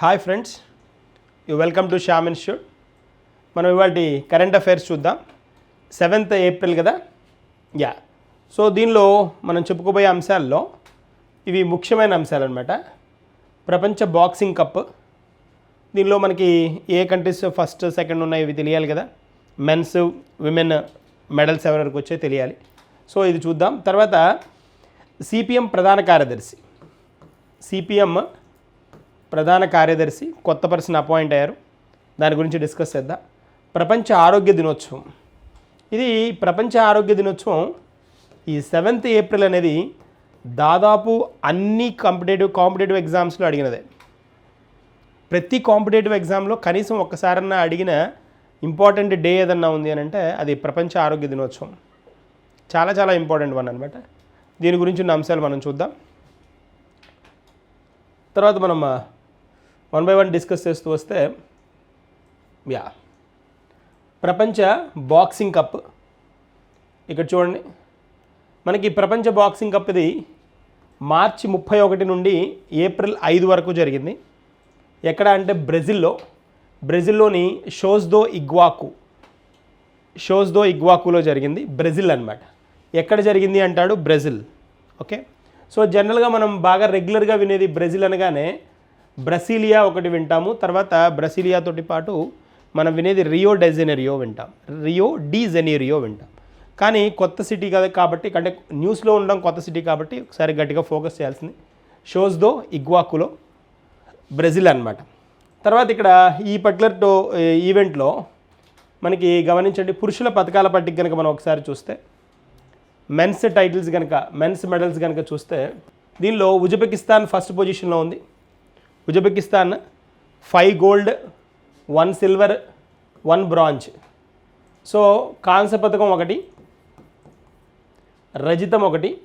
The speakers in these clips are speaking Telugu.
Hi friends you welcome to Shyam institute మనం ఇవాటి కరెంట్ అఫైర్స్ చూద్దాం. సెవెంత్ ఏప్రిల్ కదా? యా సో దీనిలో మనం చెప్పుకోబోయే అంశాల్లో ఇవి ముఖ్యమైన అంశాలు అనమాట ప్రపంచ బాక్సింగ్ కప్ దీనిలో మనకి ఏ కంట్రీస్ ఫస్ట్ సెకండ్ ఉన్నాయి ఇవి తెలియాలి కదా? మెన్స్ విమెన్ మెడల్స్ ఎవరికి వచ్చాయో తెలియాలి. సో ఇది చూద్దాం. తర్వాత సిపిఎం ప్రధాన కార్యదర్శి. సిపిఎం ప్రధాన కార్యదర్శి కొత్త పర్సన్ అపాయింట్ అయ్యారు. దాని గురించి డిస్కస్ చేద్దాం. ప్రపంచ ఆరోగ్య దినోత్సవం. ఇది ప్రపంచ ఆరోగ్య దినోత్సవం. ఈ సెవెంత్ ఏప్రిల్ అనేది దాదాపు అన్ని కాంపిటేటివ్ కాంపిటేటివ్ ఎగ్జామ్స్లో అడిగినదే. ప్రతి కాంపిటేటివ్ ఎగ్జామ్లో కనీసం ఒక్కసారన్నా అడిగిన ఇంపార్టెంట్ డే ఏదన్నా ఉంది అని అంటే అది ప్రపంచ ఆరోగ్య దినోత్సవం. చాలా చాలా ఇంపార్టెంట్ వన్ అనమాట దీని గురించి ఉన్న అంశాలు మనం చూద్దాం. తర్వాత మనం వన్ బై వన్ డిస్కస్ చేస్తూ వస్తే యా. ప్రపంచ బాక్సింగ్ కప్. ఇక్కడ చూడండి. మనకి ప్రపంచ బాక్సింగ్ కప్ ఇది మార్చి ముప్పై ఒకటి నుండి ఏప్రిల్ ఐదు వరకు జరిగింది. ఎక్కడ అంటే బ్రెజిల్లో. బ్రెజిల్లోని షోస్దో ఇగ్వాకు. షోస్దో ఇగ్వాకులో జరిగింది. బ్రెజిల్ అనమాట ఎక్కడ జరిగింది అంటాడు బ్రెజిల్. ఓకే? సో జనరల్గా మనం బాగా రెగ్యులర్గా వినేది బ్రెజిల్ అనగానే బ్రసీలియా ఒకటి వింటాము తర్వాత బ్రసీలియాతోటి పాటు మనం వినేది రియో డెజెనెరియో వింటాం. రియో డి జెనేరియో వింటాం. కానీ కొత్త సిటీ కదా కాబట్టి అంటే న్యూస్లో ఉండడం కొత్త సిటీ కాబట్టి ఒకసారి గట్టిగా ఫోకస్ చేయాల్సింది. షోస్దో ఇగ్వాకులో బ్రెజిల్ అన్నమాట. తర్వాత ఇక్కడ ఈ పర్టికులర్ టో ఈవెంట్లో మనకి గమనించండి పురుషుల పథకాల పట్టిక కనుక మనం ఒకసారి చూస్తే మెన్స్ టైటిల్స్ కనుక మెన్స్ మెడల్స్ కనుక చూస్తే దీనిలో ఉజ్బెకిస్తాన్ ఫస్ట్ పొజిషన్లో ఉంది. Uzbekistan five gold one silver one bronze so కాంస్య పథకం ఒకటి రజితం ఒకటి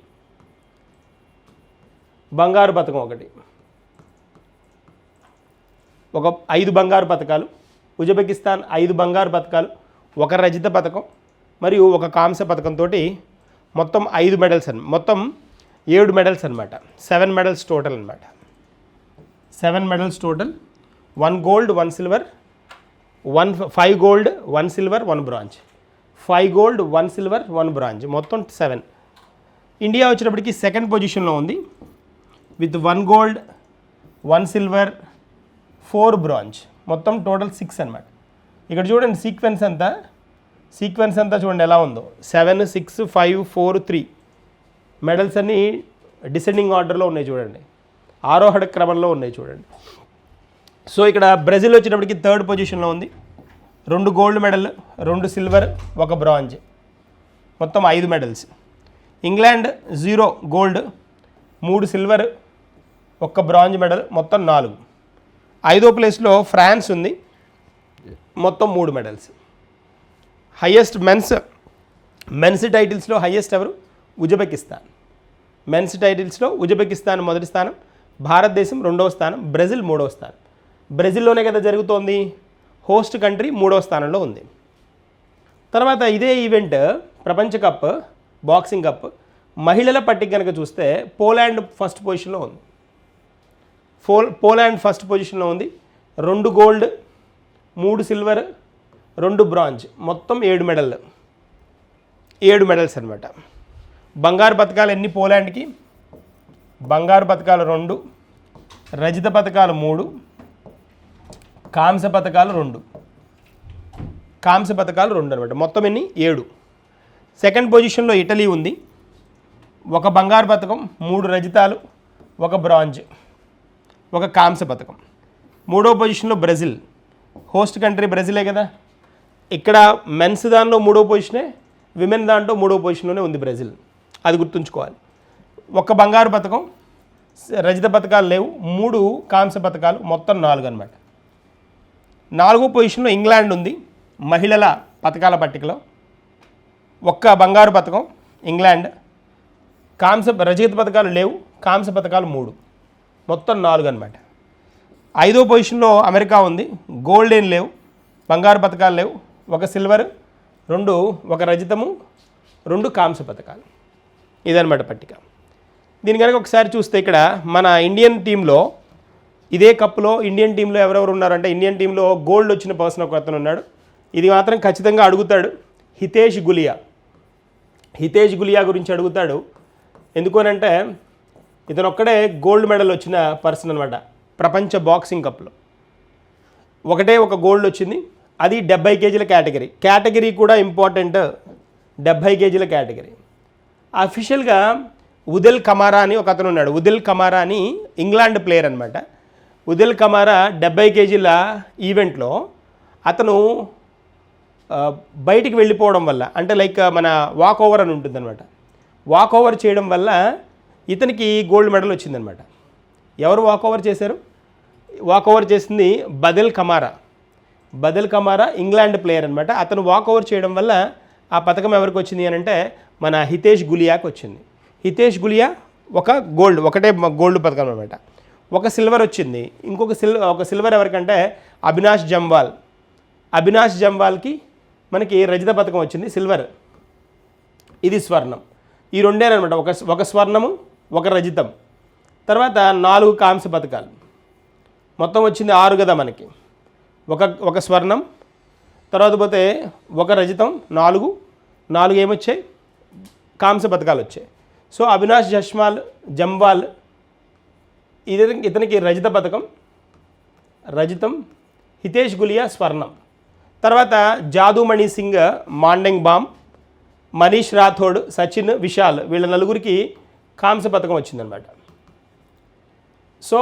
బంగారు పథకం ఒకటి. ఒక ఐదు బంగారు పథకాలు ఉజ్బెకిస్తాన్ ఐదు బంగారు పథకాలు ఒక రజిత పథకం మరియు ఒక కాంస్య పథకంతో మొత్తం ఐదు మెడల్స్ అన్ మొత్తం ఏడు మెడల్స్ అనమాట సెవెన్ మెడల్స్ టోటల్ అనమాట seven medals total. One gold one silver. One five gold one silver one bronze. Five gold one silver one bronze. మొత్తం సెవెన్. ఇండియా వచ్చేటప్పటికి సెకండ్ పొజిషన్లో ఉంది. With one gold one silver four bronze. మొత్తం టోటల్ సిక్స్ అనమాట ఇక్కడ చూడండి సీక్వెన్స్ అంతా సీక్వెన్స్ అంతా చూడండి ఎలా ఉందో. Seven six five four three. Medals అన్నీ డిసెండింగ్ ఆర్డర్లో ఉన్నాయి చూడండి. ఆరోహణ క్రమంలో ఉన్నాయి చూడండి. సో ఇక్కడ బ్రెజిల్ వచ్చినప్పటికీ థర్డ్ పొజిషన్లో ఉంది. రెండు గోల్డ్ మెడల్ రెండు సిల్వర్ ఒక బ్రాంజ్ మొత్తం ఐదు మెడల్స్ ఇంగ్లాండ్ జీరో గోల్డ్ మూడు సిల్వర్ ఒక్క బ్రాంజ్ మెడల్ మొత్తం నాలుగు. ఐదో ప్లేస్లో ఫ్రాన్స్ ఉంది. మొత్తం మూడు మెడల్స్ హయ్యెస్ట్ మెన్స్ మెన్స్ టైటిల్స్లో హయ్యెస్ట్ ఎవరు? ఉజ్బెకిస్తాన్. మెన్స్ టైటిల్స్లో ఉజ్బెకిస్తాన్ మొదటి స్థానం. భారతదేశం రెండవ స్థానం బ్రెజిల్ మూడవ స్థానం. బ్రెజిల్లోనే కదా జరుగుతోంది? హోస్ట్ కంట్రీ మూడవ స్థానంలో ఉంది. తర్వాత ఇదే ఈవెంట్ ప్రపంచ కప్ బాక్సింగ్ కప్. మహిళల పట్టిక కనుక చూస్తే పోలాండ్ ఫస్ట్ పొజిషన్లో ఉంది. పో పోలాండ్ ఫస్ట్ పొజిషన్లో ఉంది. రెండు గోల్డ్ మూడు సిల్వర్ రెండు బ్రాంజ్. మొత్తం ఏడు మెడల్. ఏడు మెడల్స్ అనమాట బంగారు పథకాలు ఎన్ని పోలాండ్కి? బంగారు పథకాలు రెండు రజిత పథకాలు మూడు కాంస్య పథకాలు రెండు. కాంస్య పథకాలు రెండు అనమాట మొత్తం ఎన్ని? ఏడు. సెకండ్ పొజిషన్లో ఇటలీ ఉంది. ఒక బంగారు పథకం మూడు రజితాలు ఒక బ్రాంజ్ ఒక కాంస్య పథకం. మూడో పొజిషన్లో బ్రెజిల్. హోస్ట్ కంట్రీ బ్రెజిలే కదా. ఇక్కడ మెన్స్ దానిలో మూడో పొజిషనే విమెన్ దాంట్లో మూడో పొజిషన్లోనే ఉంది బ్రెజిల్. అది గుర్తుంచుకోవాలి. ఒక్క బంగారు పథకం రజిత పథకాలు లేవు మూడు కాంస్య పథకాలు మొత్తం నాలుగు అనమాట నాలుగో పొజిషన్లో ఇంగ్లాండ్ ఉంది మహిళల పథకాల పట్టికలో. ఒక్క బంగారు పథకం ఇంగ్లాండ్. కాంస రచయిత పథకాలు లేవు కాంస్య పథకాలు మూడు మొత్తం నాలుగు అనమాట ఐదో పొజిషన్లో అమెరికా ఉంది గోల్డ్ ఏం లేవు బంగారు పథకాలు లేవు ఒక సిల్వర్ రెండు ఒక రజితము రెండు కాంస్య పథకాలు. ఇదనమాట పట్టిక. దీని కనుక ఒకసారి చూస్తే ఇక్కడ మన ఇండియన్ టీంలో ఇదే కప్లో ఇండియన్ టీంలో ఎవరెవరు ఉన్నారంటే ఇండియన్ టీంలో గోల్డ్ వచ్చిన పర్సన్ ఒక అతను ఉన్నాడు. ఇది మాత్రం ఖచ్చితంగా అడుగుతాడు. హితేష్ గులియా. హితేష్ గులియా గురించి అడుగుతాడు. ఎందుకనంటే ఇతను ఒక్కడే గోల్డ్ మెడల్ వచ్చిన పర్సన్ అనమాట ప్రపంచ బాక్సింగ్ కప్లో. ఒకటే ఒక గోల్డ్ వచ్చింది. అది డెబ్బై కేజీల కేటగిరీ. కేటగిరీ కూడా ఇంపార్టెంట్. డెబ్బై కేజీల కేటగిరీ. అఫీషియల్గా ఉదిల్ కమారా అని ఒక అతను ఉన్నాడు. ఉదిల్ కమారా అని ఇంగ్లాండ్ ప్లేయర్ అనమాట ఉదిల్ కమారా డెబ్బై కేజీల ఈవెంట్లో అతను బయటికి వెళ్ళిపోవడం వల్ల అంటే లైక్ మన వాక్ ఓవర్ అని ఉంటుందన్నమాట. వాక్ ఓవర్ చేయడం వల్ల ఇతనికి గోల్డ్ మెడల్ వచ్చిందనమాట ఎవరు వాక్ ఓవర్ చేశారు? వాక్ ఓవర్ చేసింది బదిల్ కమారా. బదిల్ కమారా ఇంగ్లాండ్ ప్లేయర్ అనమాట అతను వాక్ ఓవర్ చేయడం వల్ల ఆ పథకం ఎవరికి వచ్చింది అని అంటే మన హితేష్ గులియాకి వచ్చింది. హితేష్ గులియా ఒక గోల్డ్ ఒకటే గోల్డ్ పథకం అనమాట ఒక సిల్వర్ వచ్చింది. ఇంకొక సిల్ ఒక సిల్వర్ ఎవరికంటే అవినాష్ జంవాల్ అవినాష్ జంవాల్కి మనకి రజత పథకం వచ్చింది సిల్వర్. ఇది స్వర్ణం. ఈ రెండేనమాట ఒక ఒక స్వర్ణము ఒక రజితం. తర్వాత నాలుగు కాంస్య పథకాలు. మొత్తం వచ్చింది ఆరు కదా మనకి. ఒక ఒక స్వర్ణం తర్వాత పోతే ఒక రజితం నాలుగు. నాలుగు ఏమొచ్చాయి? కాంస్య పథకాలు వచ్చాయి. సో అవినాష్ జస్మాల్ జంవాల్ ఇతని ఇతనికి రజిత పథకం రజితం హితేష్ గులియా స్వర్ణం. తర్వాత జాదుమణి సింగ్ మాండెంగ్ బామ్ మనీష్ రాథోడ్ సచిన్ విశాల్ వీళ్ళ నలుగురికి కాంస్య పథకం వచ్చిందనమాట సో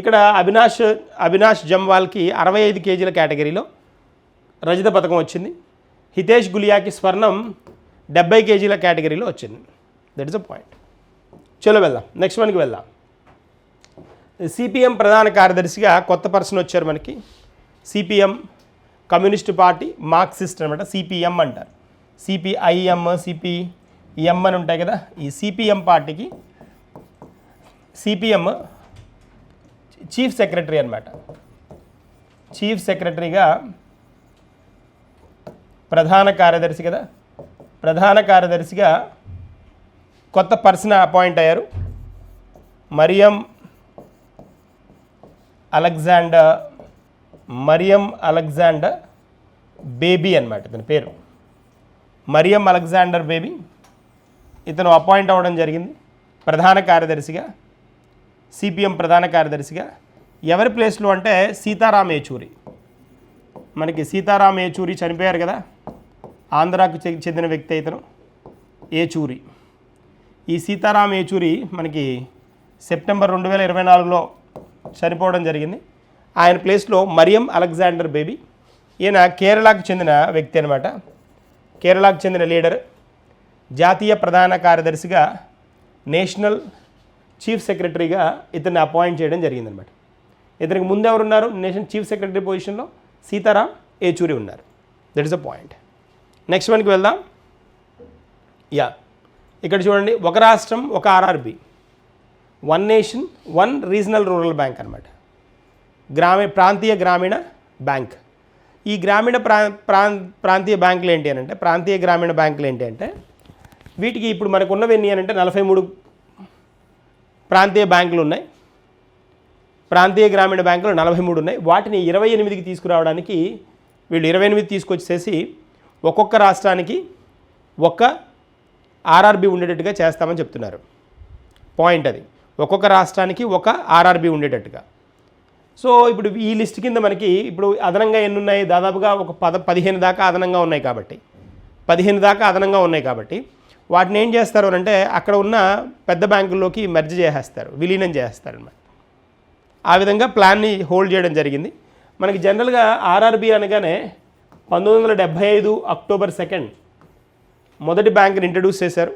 ఇక్కడ అవినాష్ అవినాష్ జంవాల్కి అరవై ఐదు కేజీల కేటగిరీలో రజత పథకం వచ్చింది. హితేష్ గులియాకి స్వర్ణం డెబ్బై కేజీల కేటగిరీలో వచ్చింది. దట్ ఇస్ అ పాయింట్ చలో వెళ్దాం. నెక్స్ట్ వన్కి వెళ్దాం. సిపిఎం ప్రధాన కార్యదర్శిగా కొత్త పర్సన్ వచ్చారు మనకి. సిపిఎం కమ్యూనిస్ట్ పార్టీ మార్క్సిస్ట్ అనమాట సిపిఎం అంటారు. సిపిఐఎం సిపిఎం అని ఉంటాయి కదా. ఈ సిపిఎం పార్టీకి సిపిఎం చీఫ్ సెక్రటరీ అనమాట చీఫ్ సెక్రటరీగా ప్రధాన కార్యదర్శి కదా. ప్రధాన కార్యదర్శిగా కొత్త పర్సన్ అపాయింట్ అయ్యారు. మరియం అలెగ్జాండర్ మరియం అలెగ్జాండర్ బేబీ అన్నమాట ఇతని పేరు. మరియం అలెగ్జాండర్ బేబీ. ఇతను అపాయింట్ అవ్వడం జరిగింది. ప్రధాన కార్యదర్శిగా సిపిఎం ప్రధాన కార్యదర్శిగా. ఎవరి ప్లేస్లో అంటే సీతారాం ఏచూరి మనకి సీతారాం ఏచూరి చనిపోయారు కదా. ఆంధ్రాకు చె- చెందిన వ్యక్తి ఇతను ఏచూరి. ఈ సీతారాం ఏచూరి మనకి సెప్టెంబర్ రెండు వేల ఇరవై నాలుగులో చనిపోవడం జరిగింది. ఆయన ప్లేస్లో మరియం అలెగ్జాండర్ బేబీ. ఈయన కేరళకు చెందిన వ్యక్తి అనమాట కేరళకు చెందిన లీడర్ జాతీయ ప్రధాన కార్యదర్శిగా నేషనల్ చీఫ్ సెక్రటరీగా ఇతన్ని అపాయింట్ చేయడం జరిగిందనమాట ఇతనికి ముందు ఎవరున్నారు? నేషనల్ చీఫ్ సెక్రటరీ పొజిషన్లో సీతారాం ఏచూరి ఉన్నారు. That is a point next వన్కి వెళ్దాం. యా ఇక్కడ చూడండి ఒక రాష్ట్రం ఒక RRB one nation one regional rural bank అనమాట గ్రామీ ప్రాంతీయ గ్రామీణ బ్యాంక్ ఈ గ్రామీణ ప్రా ప్రాం ప్రాంతీయ బ్యాంకులు ఏంటి అని అంటే ప్రాంతీయ గ్రామీణ బ్యాంకులు ఏంటి అంటే వీటికి ఇప్పుడు మనకు ఉన్నవి ఎన్ని అని అంటే నలభై మూడు ప్రాంతీయ బ్యాంకులు ఉన్నాయి. ప్రాంతీయ గ్రామీణ బ్యాంకులు నలభై మూడు ఉన్నాయి. వాటిని ఇరవై ఎనిమిదికి తీసుకురావడానికి వీళ్ళు ఇరవై ఎనిమిది తీసుకొచ్చేసి ఒక్కొక్క రాష్ట్రానికి ఒక్క ఆర్ఆర్బి ఉండేటట్టుగా చేస్తామని చెప్తున్నారు. పాయింట్ అది. ఒక్కొక్క రాష్ట్రానికి ఒక ఆర్ఆర్బి ఉండేటట్టుగా. సో ఇప్పుడు ఈ లిస్ట్ కింద మనకి ఇప్పుడు అదనంగా ఎన్ని ఉన్నాయి దాదాపుగా ఒక పద పదిహేను దాకా అదనంగా ఉన్నాయి కాబట్టి. పదిహేను దాకా అదనంగా ఉన్నాయి కాబట్టి. వాటిని ఏం చేస్తారు అని అంటే అక్కడ ఉన్న పెద్ద బ్యాంకుల్లోకి మెర్జ్ చేసేస్తారు. విలీనం చేసేస్తారనమాట ఆ విధంగా ప్లాన్ని హోల్డ్ చేయడం జరిగింది. మనకి జనరల్గా ఆర్ఆర్బి అనగానే పంతొమ్మిది వందల డెబ్భై ఐదు అక్టోబర్ సెకండ్ మొదటి బ్యాంక్ని ఇంట్రడ్యూస్ చేశారు.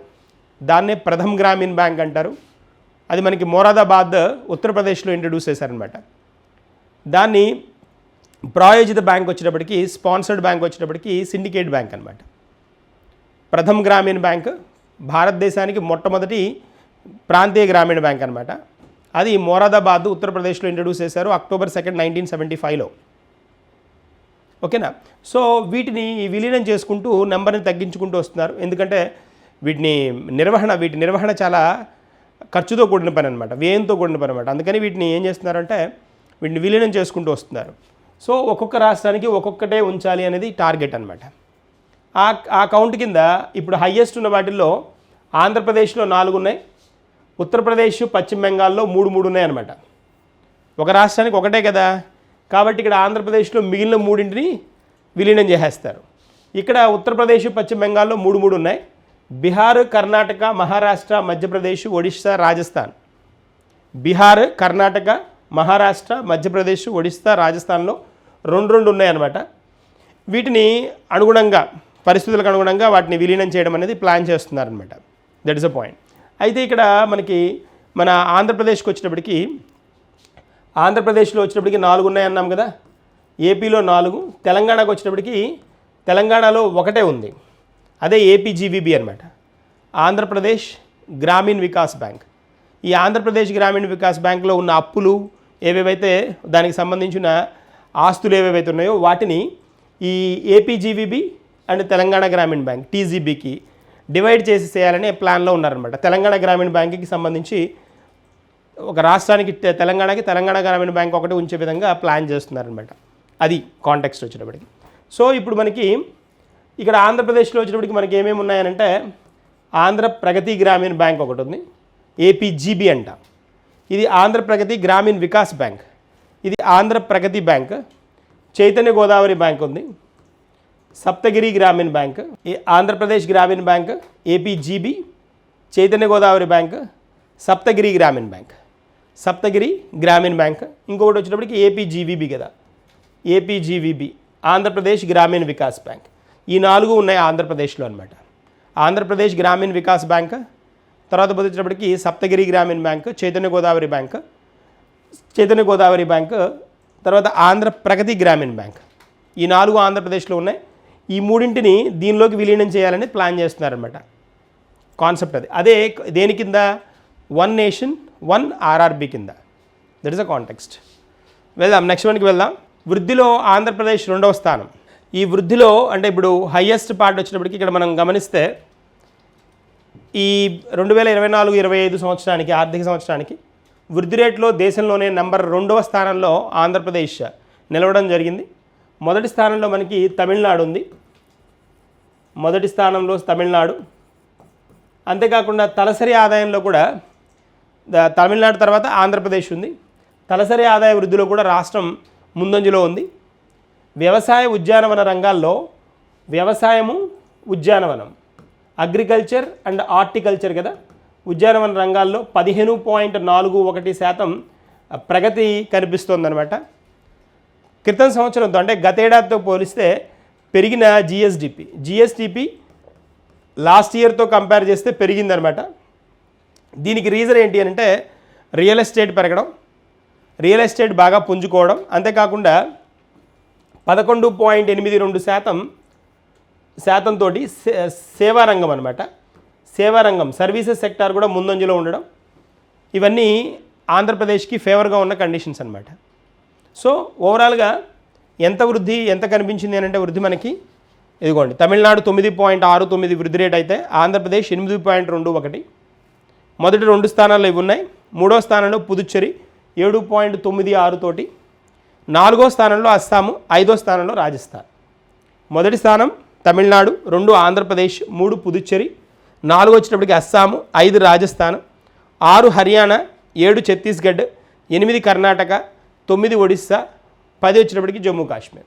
దాన్నే ప్రథమ్ గ్రామీణ్ బ్యాంక్ అంటారు. అది మనకి మోరాదాబాద్ ఉత్తరప్రదేశ్లో ఇంట్రడ్యూస్ చేశారనమాట దాన్ని ప్రాయోజిత బ్యాంక్ వచ్చేటప్పటికి స్పాన్సర్డ్ బ్యాంక్ వచ్చేటప్పటికి సిండికేట్ బ్యాంక్ అనమాట ప్రథమ్ గ్రామీణ బ్యాంక్ భారతదేశానికి మొట్టమొదటి ప్రాంతీయ గ్రామీణ బ్యాంక్ అనమాట అది మోరాదాబాద్ ఉత్తరప్రదేశ్లో ఇంట్రడ్యూస్ చేశారు అక్టోబర్ సెకండ్ నైన్టీన్ సెవెంటీ ఫైవ్లో ఓకేనా? సో వీటిని విలీనం చేసుకుంటూ నెంబర్ని తగ్గించుకుంటూ వస్తున్నారు. ఎందుకంటే వీటిని నిర్వహణ వీటి నిర్వహణ చాలా ఖర్చుతో కూడిన పని అనమాట వ్యయంతో కూడిన పని అనమాట అందుకని వీటిని ఏం చేస్తున్నారంటే వీటిని విలీనం చేసుకుంటూ వస్తున్నారు. సో ఒక్కొక్క రాష్ట్రానికి ఒక్కొక్కటే ఉంచాలి అనేది టార్గెట్ అనమాట ఆ ఆ కౌంట్ కింద ఇప్పుడు హయ్యెస్ట్ ఉన్న వాటిల్లో ఆంధ్రప్రదేశ్లో నాలుగు ఉన్నాయి ఉత్తరప్రదేశ్ పశ్చిమ బెంగాల్లో మూడు మూడు ఉన్నాయి అనమాట ఒక రాష్ట్రానికి ఒకటే కదా? కాబట్టి ఇక్కడ ఆంధ్రప్రదేశ్లో మిగిలిన మూడింటిని విలీనం చేసేస్తారు. ఇక్కడ ఉత్తరప్రదేశ్ పశ్చిమ బెంగాల్లో మూడు మూడు ఉన్నాయి. బీహార్ కర్ణాటక మహారాష్ట్ర మధ్యప్రదేశ్ ఒడిశా రాజస్థాన్. బీహార్ కర్ణాటక మహారాష్ట్ర మధ్యప్రదేశ్ ఒడిశా రాజస్థాన్లో రెండు రెండు ఉన్నాయన్నమాట. వీటిని అనుగుణంగా పరిస్థితులకు అనుగుణంగా వాటిని విలీనం చేయడం అనేది ప్లాన్ చేస్తున్నారనమాట దట్ ఇస్ అ పాయింట్ అయితే ఇక్కడ మనకి మన ఆంధ్రప్రదేశ్కి వచ్చినప్పటికీ ఆంధ్రప్రదేశ్లో వచ్చినప్పటికి నాలుగు ఉన్నాయన్నాం కదా. ఏపీలో నాలుగు తెలంగాణకు వచ్చినప్పటికీ తెలంగాణలో ఒకటే ఉంది. అదే ఏపీజీవీబీ అనమాట ఆంధ్రప్రదేశ్ గ్రామీణ వికాస్ బ్యాంక్. ఈ ఆంధ్రప్రదేశ్ గ్రామీణ వికాస్ బ్యాంక్లో ఉన్న అప్పులు ఏవేవైతే దానికి సంబంధించిన ఆస్తులు ఏవేవైతే ఉన్నాయో వాటిని ఈ ఏపీజీవీబీ అండ్ తెలంగాణ గ్రామీణ బ్యాంక్ టీజీబీకి డివైడ్ చేసి చేయాలనే ప్లాన్లో ఉన్నారనమాట తెలంగాణ గ్రామీణ బ్యాంక్కి సంబంధించి ఒక రాష్ట్రానికి తె- తెలంగాణకి తెలంగాణ గ్రామీణ బ్యాంక్ ఒకటి ఉంచే విధంగా ప్లాన్ చేస్తున్నారనమాట అది కాంటెక్స్ట్ వచ్చేటప్పటికి. సో ఇప్పుడు మనకి ఇక్కడ ఆంధ్రప్రదేశ్లో వచ్చేటప్పటికి మనకి ఏమేమి ఉన్నాయనంటే ఆంధ్ర ప్రగతి గ్రామీణ బ్యాంక్ ఒకటి ఉంది. ఏపీజీబీ అంట. ఇది ఆంధ్ర ప్రగతి గ్రామీణ వికాస్ బ్యాంక్. ఇది ఆంధ్ర ప్రగతి బ్యాంక్. చైతన్య గోదావరి బ్యాంక్ ఉంది. Saptagiri Grameena bank. Andhra Pradesh Grameena bank APGB Chaitanya Godavari bank Saptagiri Grameena bank. Saptagiri గ్రామీణ బ్యాంక్. ఇంకొకటి వచ్చేటప్పటికి ఏపీజీవీబీ కదా. ఏపీజీవీబీ ఆంధ్రప్రదేశ్ గ్రామీణ వికాస్ బ్యాంక్. ఈ నాలుగు ఉన్నాయి ఆంధ్రప్రదేశ్లో అనమాట ఆంధ్రప్రదేశ్ గ్రామీణ వికాస్ బ్యాంక్ తర్వాత వచ్చేటప్పటికి Saptagiri Grameena bank Chaitanya Godavari bank Chaitanya Godavari bank తర్వాత ఆంధ్ర ప్రగతి గ్రామీణ బ్యాంక్. ఈ నాలుగు ఆంధ్రప్రదేశ్లో ఉన్నాయి. ఈ మూడింటిని దీనిలోకి విలీనం చేయాలని ప్లాన్ చేస్తున్నారనమాట కాన్సెప్ట్ అది. అదే దేని కింద? వన్ నేషన్ వన్ ఆర్ఆర్బి కింద. దట్ ఇస్ అ కాంటెక్స్ట్ వెళ్దాం నెక్స్ట్ వన్కి వెళ్దాం. వృద్ధిలో ఆంధ్రప్రదేశ్ రెండవ స్థానం. ఈ వృద్ధిలో అంటే ఇప్పుడు హయ్యెస్ట్ పార్ట్ వచ్చినప్పటికి ఇక్కడ మనం గమనిస్తే ఈ రెండు వేల ఇరవై నాలుగు ఇరవై ఐదు సంవత్సరానికి ఆర్థిక సంవత్సరానికి వృద్ధి రేట్లో దేశంలోనే నెంబర్ రెండవ స్థానంలో ఆంధ్రప్రదేశ్ నిలవడం జరిగింది. మొదటి స్థానంలో మనకి తమిళనాడు ఉంది. మొదటి స్థానంలో తమిళనాడు. అంతేకాకుండా తలసరి ఆదాయంలో కూడా తమిళనాడు తర్వాత ఆంధ్రప్రదేశ్ ఉంది. తలసరి ఆదాయ వృద్ధిలో కూడా రాష్ట్రం ముందంజలో ఉంది. వ్యవసాయ ఉద్యానవన రంగాల్లో వ్యవసాయము ఉద్యానవనం అగ్రికల్చర్ అండ్ హార్టికల్చర్ కదా. ఉద్యానవన రంగాల్లో పదిహేను పాయింట్ నాలుగు ఒకటి శాతం ప్రగతి కనిపిస్తోందనమాట క్రితం సంవత్సరంతో అంటే గతేడాదితో పోలిస్తే పెరిగిన జిఎస్డిపి జిఎస్డిపి లాస్ట్ ఇయర్తో కంపేర్ చేస్తే పెరిగిందనమాట దీనికి రీజన్ ఏంటి అంటే రియల్ ఎస్టేట్ పెరగడం రియల్ ఎస్టేట్ బాగా పుంజుకోవడం అంతేకాకుండా పదకొండు పాయింట్ ఎనిమిది రెండు శాతం శాతంతో సేవా రంగం అనమాట సేవా రంగం సర్వీసెస్ సెక్టార్ కూడా ముందంజలో ఉండడం. ఇవన్నీ ఆంధ్రప్రదేశ్కి ఫేవర్గా ఉన్న కండిషన్స్ అనమాట సో ఓవరాల్గా ఎంత వృద్ధి ఎంత కనిపించింది అని అంటే వృద్ధి మనకి ఇదిగోండి తమిళనాడు తొమ్మిది పాయింట్ ఆరు తొమ్మిది వృద్ధి రేట్ అయితే ఆంధ్రప్రదేశ్ ఎనిమిది పాయింట్ రెండు ఒకటి మొదటి రెండు స్థానాల్లో ఇవి ఉన్నాయి. మూడో స్థానంలో పుదుచ్చేరి ఏడు పాయింట్ తొమ్మిది ఆరు తోటి. నాలుగో స్థానంలో అస్సాము ఐదో స్థానంలో రాజస్థాన్. మొదటి స్థానం తమిళనాడు రెండు ఆంధ్రప్రదేశ్ మూడు పుదుచ్చేరి. నాలుగు వచ్చేటప్పటికి అస్సాము ఐదు రాజస్థాన్. ఆరు హర్యానా ఏడు ఛత్తీస్గఢ్ ఎనిమిది కర్ణాటక తొమ్మిది ఒడిస్సా పది వచ్చేటప్పటికి జమ్మూ కాశ్మీర్.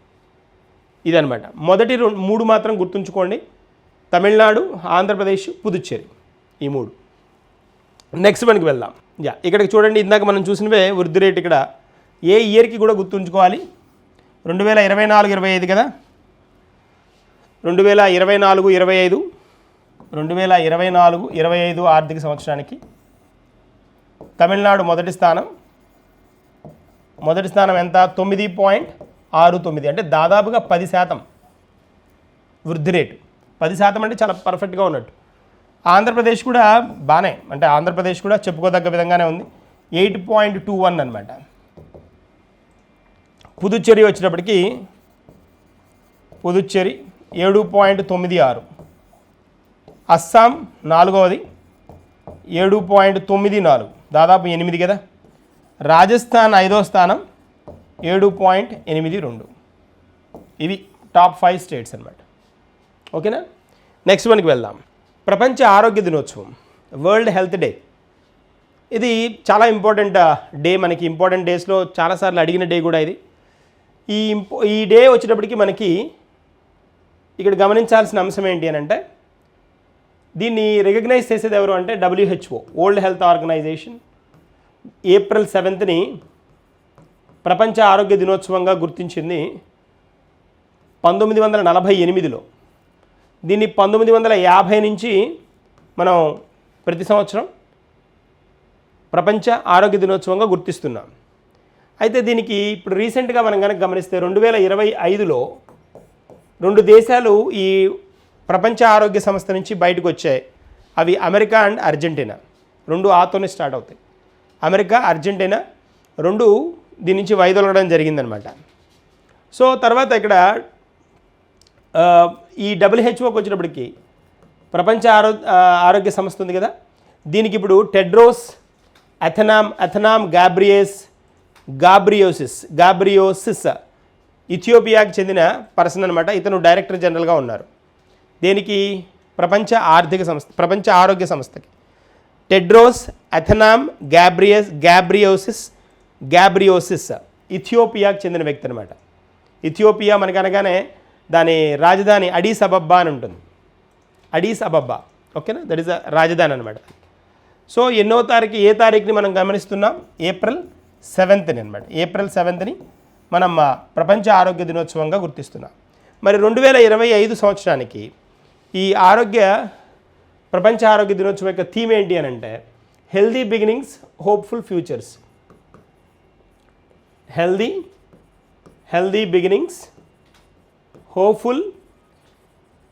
ఇదనమాట మొదటి రెండు మూడు మాత్రం గుర్తుంచుకోండి. తమిళనాడు ఆంధ్రప్రదేశ్ పుదుచ్చేరి ఈ మూడు. నెక్స్ట్ వన్కి వెళ్దాం. యా ఇక్కడికి చూడండి ఇందాక మనం చూసినవే వృద్ధి రేట్ ఇక్కడ. ఏ ఇయర్కి కూడా గుర్తుంచుకోవాలి. రెండు వేల ఇరవై నాలుగు ఇరవై ఐదు కదా? రెండు వేల ఇరవై నాలుగు ఇరవై ఐదు. రెండు వేల ఇరవై నాలుగు ఇరవై ఐదు ఆర్థిక సంవత్సరానికి తమిళనాడు మొదటి స్థానం. మొదటి స్థానం ఎంత? తొమ్మిది పాయింట్ ఆరు తొమ్మిది. అంటే దాదాపుగా పది శాతం వృద్ధి రేటు. పది శాతం అంటే చాలా పర్ఫెక్ట్గా ఉన్నట్టు. ఆంధ్రప్రదేశ్ కూడా బాగానే అంటే ఆంధ్రప్రదేశ్ కూడా చెప్పుకోదగ్గ విధంగానే ఉంది. ఎయిట్ పాయింట్ టూ వన్ అనమాట పుదుచ్చేరి వచ్చేటప్పటికి పుదుచ్చేరి ఏడు పాయింట్ తొమ్మిది ఆరు. అస్సాం నాలుగవది ఏడు పాయింట్ తొమ్మిది నాలుగు. దాదాపు ఎనిమిది కదా? రాజస్థాన్ ఐదో స్థానం ఏడు పాయింట్ ఎనిమిది రెండు. ఇవి టాప్ ఫైవ్ స్టేట్స్ అనమాట ఓకేనా? నెక్స్ట్ వన్కి వెళ్దాం. ప్రపంచ ఆరోగ్య దినోత్సవం వరల్డ్ హెల్త్ డే ఇది చాలా ఇంపార్టెంట్ డే uh, మనకి ఇంపార్టెంట్ డేస్లో చాలాసార్లు అడిగిన డే కూడా ఇది. ఈ ఇంపో ఈ డే వచ్చేటప్పటికి మనకి ఇక్కడ గమనించాల్సిన అంశం ఏంటి అని అంటే దీన్ని రికగ్నైజ్ చేసేది ఎవరు అంటే WHO world health organization April సెవెంత్ని ప్రపంచ ఆరోగ్య దినోత్సవంగా గుర్తించింది పంతొమ్మిది వందల నలభై ఎనిమిదిలో. దీన్ని పంతొమ్మిది వందల యాభై నుంచి మనం ప్రతి సంవత్సరం ప్రపంచ ఆరోగ్య దినోత్సవంగా గుర్తిస్తున్నాం. అయితే దీనికి ఇప్పుడు రీసెంట్గా మనం కనుక గమనిస్తే రెండు వేల ఇరవై ఐదులో రెండు దేశాలు ఈ ప్రపంచ ఆరోగ్య సంస్థ నుంచి బయటకు వచ్చాయి. అవి అమెరికా అండ్ అర్జెంటీనా. రెండు ఆతోనే స్టార్ట్ అవుతాయి. అమెరికా అర్జెంటీనా రెండు దీని నుంచి వైదొలగడం జరిగిందనమాట. సో తర్వాత ఇక్కడ ఈ డబ్ల్యూహెచ్ఓకి వచ్చినప్పటికీ ప్రపంచ ఆరో ఆరోగ్య సంస్థ ఉంది కదా. దీనికి ఇప్పుడు Tedros Adhanom Adhanom Ghebreyesus Ghebreyesus Ghebreyesus ఇథియోపియాకి చెందిన పర్సన్ అనమాట ఇతను డైరెక్టర్ జనరల్గా ఉన్నారు. దేనికి ప్రపంచ ఆర్థిక సంస్థ ప్రపంచ ఆరోగ్య సంస్థకి టెడ్రోస్ అథనామ్ గ్యాబ్రియస్ గ్యాబ్రియోసిస్ గ్యాబ్రియోసిస్ ఇథియోపియాకి చెందిన వ్యక్తి అనమాట ఇథియోపియా మనకనగానే దాని రాజధాని అడీస్ అబబ్బా అని ఉంటుంది. అడీస్ అబబ్బా ఓకేనా? దట్ ఈస్ రాజధాని అనమాట సో ఎన్నో తారీఖు ఏ తారీఖుని మనం గమనిస్తున్నాం? ఏప్రిల్ సెవెంత్ని అనమాట ఏప్రిల్ సెవెంత్ని మనం ప్రపంచ ఆరోగ్య దినోత్సవంగా గుర్తిస్తున్నాం. మరి రెండు వేల ఇరవై ఐదు సంవత్సరానికి ఈ ఆరోగ్య ప్రపంచ ఆరోగ్య దినోత్సవం యొక్క థీమ్ ఏంటి అని అంటే healthy beginnings hopeful futures healthy healthy beginnings hopeful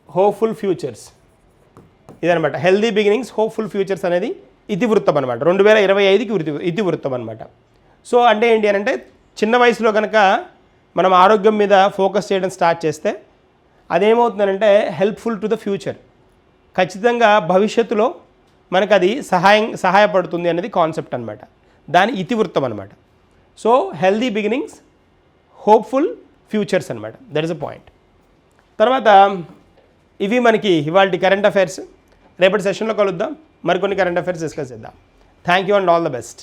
hopeful futures ఇదనమాట హెల్దీ బిగినింగ్స్ హోప్ఫుల్ ఫ్యూచర్స్ అనేది ఇతివృత్తం అనమాట రెండు వేల ఇరవై ఐదుకి వృత్తి ఇతివృత్తం అనమాట సో అంటే ఏంటి అని అంటే చిన్న వయసులో కనుక మనం ఆరోగ్యం మీద ఫోకస్ చేయడం స్టార్ట్ చేస్తే అదేమవుతుందంటే హెల్ప్ఫుల్ టు ద ఫ్యూచర్ ఖచ్చితంగా భవిష్యత్తులో మనకు అది సహాయం సహాయపడుతుంది అనేది కాన్సెప్ట్ అనమాట దాని ఇతివృత్తం అనమాట so healthy beginnings hopeful futures అనమాట దట్ ఇస్ అ పాయింట్ తర్వాత ఇవి మనకి ఇవాళ కరెంట్ అఫైర్స్ రేపటి సెషన్లో కలుద్దాం. మరికొన్ని కరెంట్ అఫైర్స్ డిస్కస్ చేద్దాం. Thank you and all the best